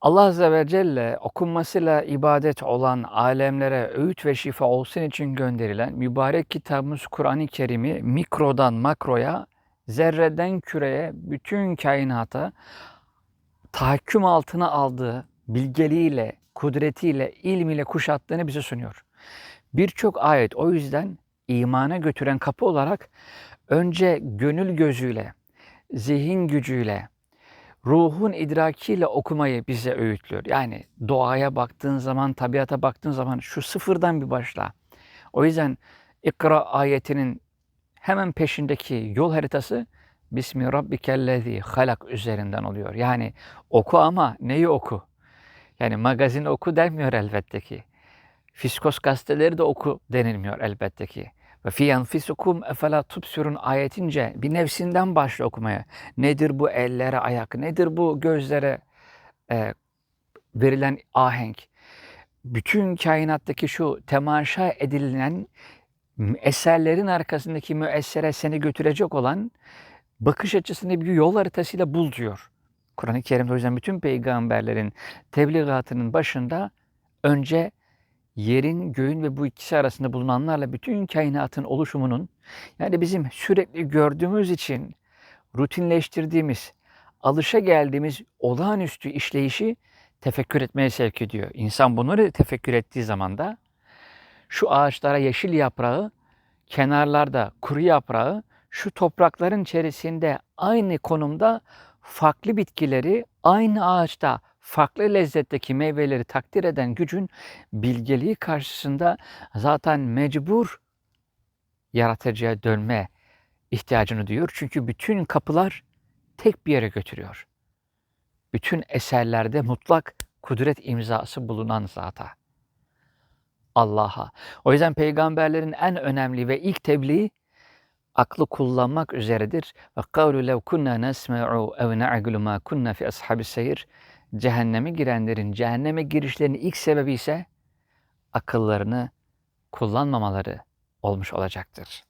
Allah Azze ve Celle okunmasıyla ibadet olan alemlere öğüt ve şifa olsun için gönderilen mübarek kitabımız Kur'an-ı Kerim'i mikrodan makroya, zerreden küreye, bütün kainata tahakküm altına aldığı bilgeliğiyle, kudretiyle, ilmiyle kuşattığını bize sunuyor. Birçok ayet o yüzden imana götüren kapı olarak önce gönül gözüyle, zihin gücüyle, ruhun idrakiyle okumayı bize öğütlüyor. Yani doğaya baktığın zaman, tabiata baktığın zaman şu sıfırdan bir başla. O yüzden İkra ayetinin hemen peşindeki yol haritası Bismi Rabbikellezi halak üzerinden oluyor. Yani oku ama neyi oku? Yani magazin oku denmiyor elbette ki. Fiskos gazeteleri de oku denilmiyor elbette ki. Ve fi enfisukum efela tubsirun ayetince bir nefsinden başla okumaya. Nedir bu ellere ayak, nedir bu gözlere e, verilen ahenk? Bütün kainattaki şu temaşa edilen eserlerin arkasındaki müessere seni götürecek olan bakış açısını bir yol haritasıyla bul diyor. Kur'an-ı Kerim'de o yüzden bütün peygamberlerin tebliğatının başında önce yerin, göğün ve bu ikisi arasında bulunanlarla bütün kainatın oluşumunun yani bizim sürekli gördüğümüz için rutinleştirdiğimiz, alışa geldiğimiz olağanüstü işleyişi tefekkür etmeye sevk ediyor. İnsan bunları tefekkür ettiği zaman da şu ağaçlara yeşil yaprağı, kenarlarda kuru yaprağı, şu toprakların içerisinde aynı konumda farklı bitkileri aynı ağaçta farklı lezzetteki meyveleri takdir eden gücün bilgeliği karşısında zaten mecbur yaratıcıya dönme ihtiyacını duyuyor. Çünkü bütün kapılar tek bir yere götürüyor. Bütün eserlerde mutlak kudret imzası bulunan zata. Allah'a. O yüzden peygamberlerin en önemli ve ilk tebliği aklı kullanmak üzeredir. Ve kavlu lev kunna nesme'u ev na'gulu ma kunna fi ashabis seyir. Cehenneme girenlerin cehenneme girişlerinin ilk sebebi ise akıllarını kullanmamaları olmuş olacaktır.